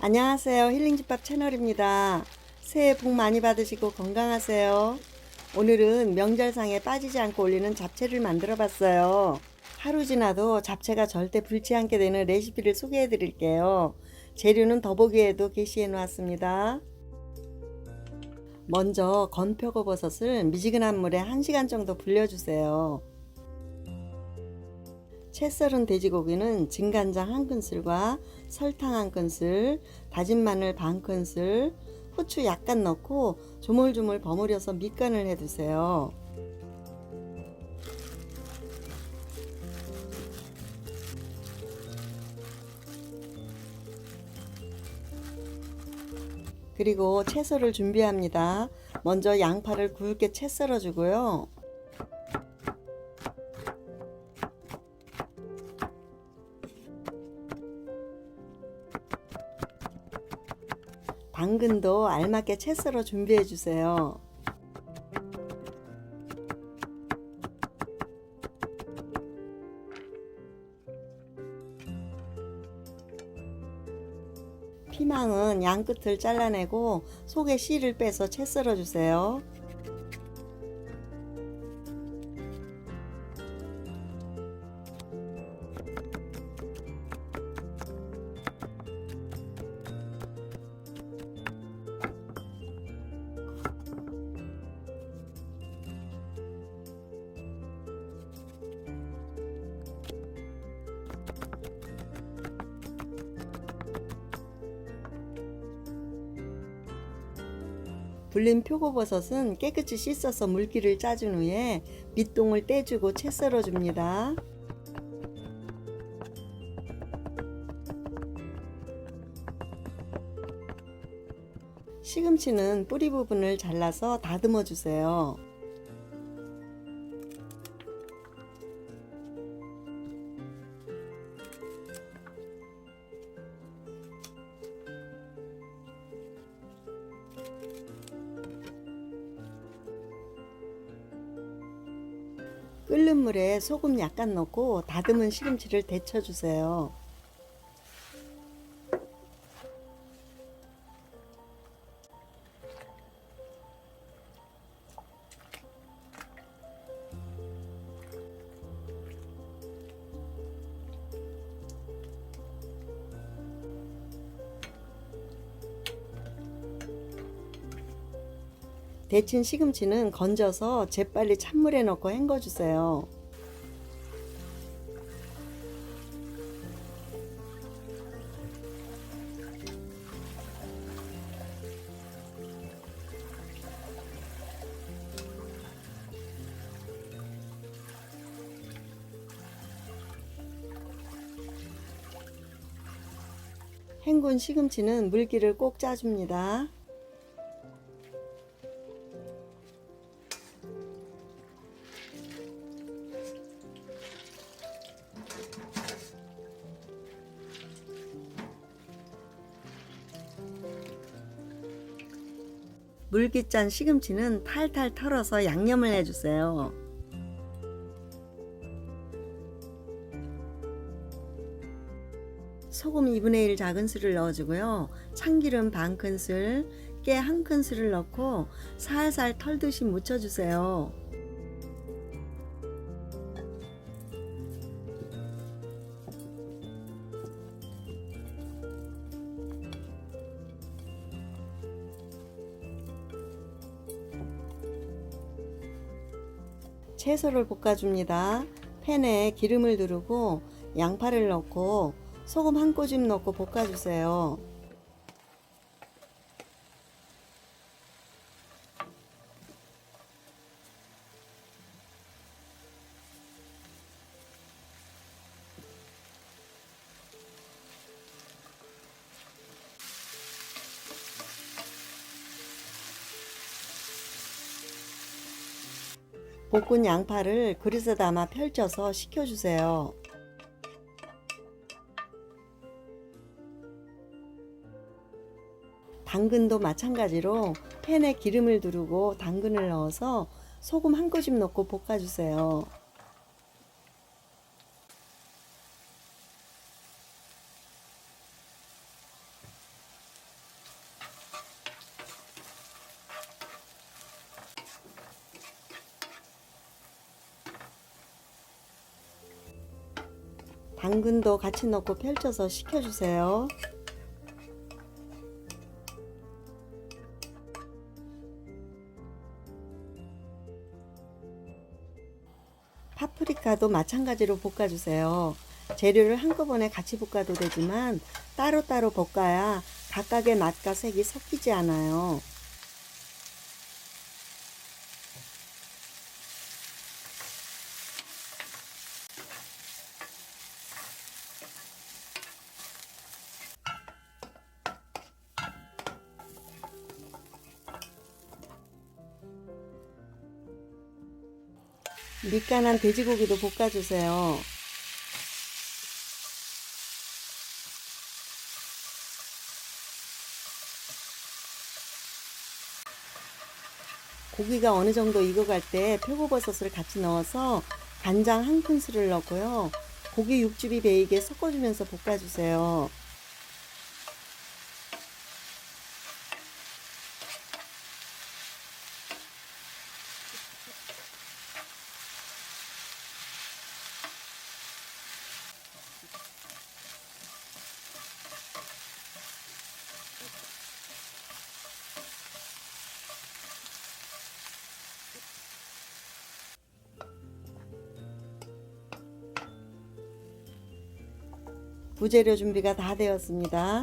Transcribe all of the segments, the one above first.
안녕하세요. 힐링집밥 채널입니다. 새해 복 많이 받으시고 건강하세요. 오늘은 명절상에 빠지지 않고 올리는 잡채를 만들어 봤어요. 하루 지나도 잡채가 절대 불지 않게 되는 레시피를 소개해 드릴게요. 재료는 더보기에도 게시해 놓았습니다. 먼저 건표고버섯을 미지근한 물에 1시간 정도 불려주세요. 채 썰은 돼지고기는 진간장 한 큰술과 설탕 한 큰술, 다진 마늘 반 큰술, 후추 약간 넣고 조물조물 버무려서 밑간을 해두세요. 그리고 채소를 준비합니다. 먼저 양파를 굵게 채 썰어주고요. 당근도 알맞게 채 썰어 준비해 주세요. 피망은 양 끝을 잘라내고 속에 씨를 빼서 채 썰어 주세요. 불린 표고버섯은 깨끗이 씻어서 물기를 짜준 후에 밑동을 떼주고 채 썰어줍니다. 시금치는 뿌리 부분을 잘라서 다듬어 주세요. 끓는 물에 소금 약간 넣고 다듬은 시금치를 데쳐주세요. 데친 시금치는 건져서 재빨리 찬물에 넣고 헹궈주세요. 헹군 시금치는 물기를 꼭 짜줍니다. 물기 짠 시금치는 탈탈 털어서 양념을 해주세요. 소금 2분의 1 작은술을 넣어주고요. 참기름 반 큰술, 깨 한 큰술을 넣고 살살 털듯이 묻혀주세요. 채소를 볶아줍니다. 팬에 기름을 두르고 양파를 넣고 소금 한 꼬집 넣고 볶아주세요. 볶은 양파를 그릇에 담아 펼쳐서 식혀주세요. 당근도 마찬가지로 팬에 기름을 두르고 당근을 넣어서 소금 한 꼬집 넣고 볶아주세요. 당근도 같이 넣고 펼쳐서 식혀주세요. 파프리카도 마찬가지로 볶아주세요. 재료를 한꺼번에 같이 볶아도 되지만 따로따로 볶아야 각각의 맛과 색이 섞이지 않아요. 밑간한 돼지고기도 볶아주세요. 고기가 어느 정도 익어갈 때 표고버섯을 같이 넣어서 간장 한 큰술을 넣고요. 고기 육즙이 배이게 섞어주면서 볶아주세요. 부재료 준비가 다 되었습니다.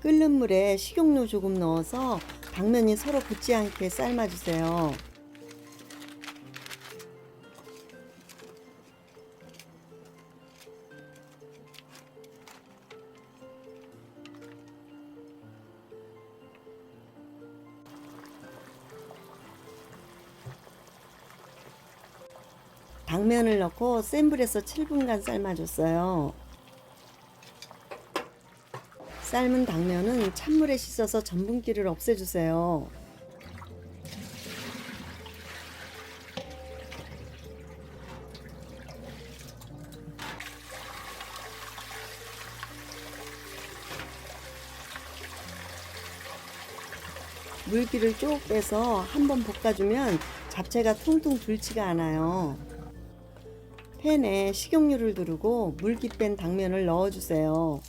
끓는 물에 식용유 조금 넣어서 당면이 서로 붙지 않게 삶아주세요. 당면을 넣고 센 불에서 7분간 삶아줬어요. 삶은 당면은 찬물에 씻어서 전분기를 없애주세요. 물기를 쭉 빼서 한번 볶아주면 잡채가 퉁퉁 불지가 않아요. 팬에 식용유를 두르고 물기 뺀 당면을 넣어주세요.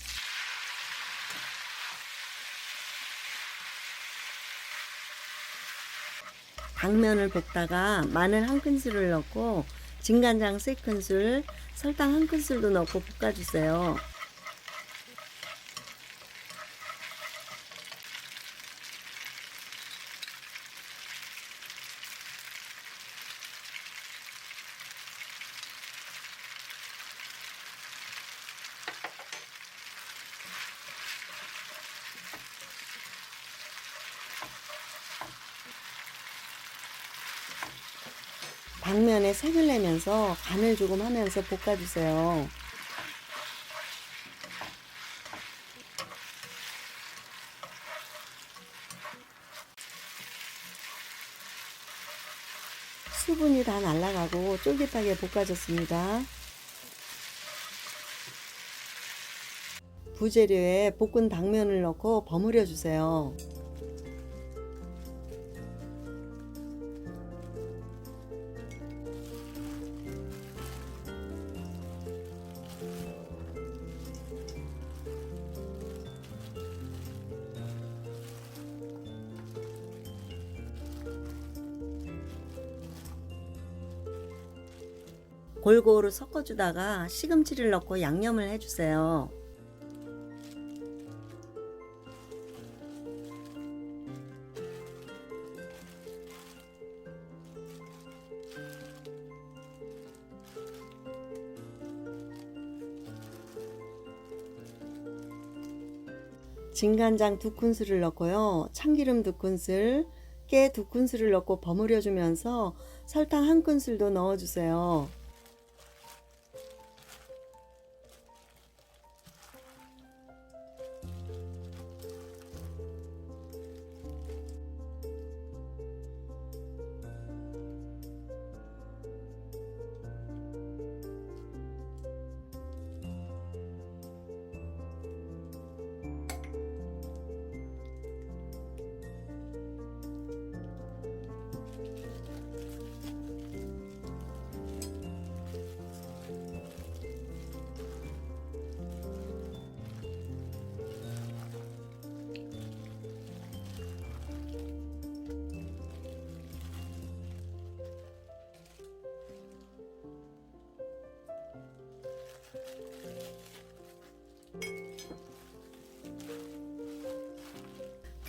당면을 볶다가 마늘 한 큰술을 넣고 진간장 세 큰술, 설탕 한 큰술도 넣고 볶아주세요. 당면에 색을 내면서 간을 조금 하면서 볶아주세요. 수분이 다 날아가고 쫄깃하게 볶아졌습니다. 부재료에 볶은 당면을 넣고 버무려 주세요. 골고루 섞어주다가 시금치를 넣고 양념을 해주세요. 진간장 두 큰술을 넣고요. 참기름 두 큰술, 깨 두 큰술을 넣고 버무려 주면서 설탕 한 큰술도 넣어 주세요.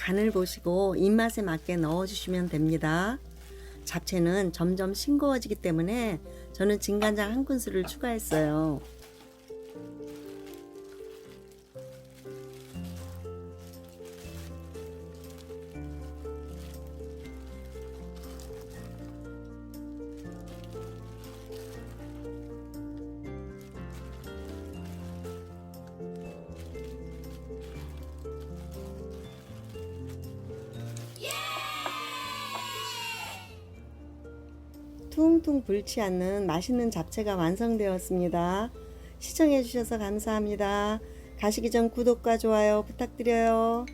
간을 보시고 입맛에 맞게 넣어주시면 됩니다. 잡채는 점점 싱거워지기 때문에 저는 진간장 한 큰술을 추가했어요. 퉁퉁 불지 않는 맛있는 잡채가 완성되었습니다. 시청해주셔서 감사합니다. 가시기 전 구독과 좋아요 부탁드려요.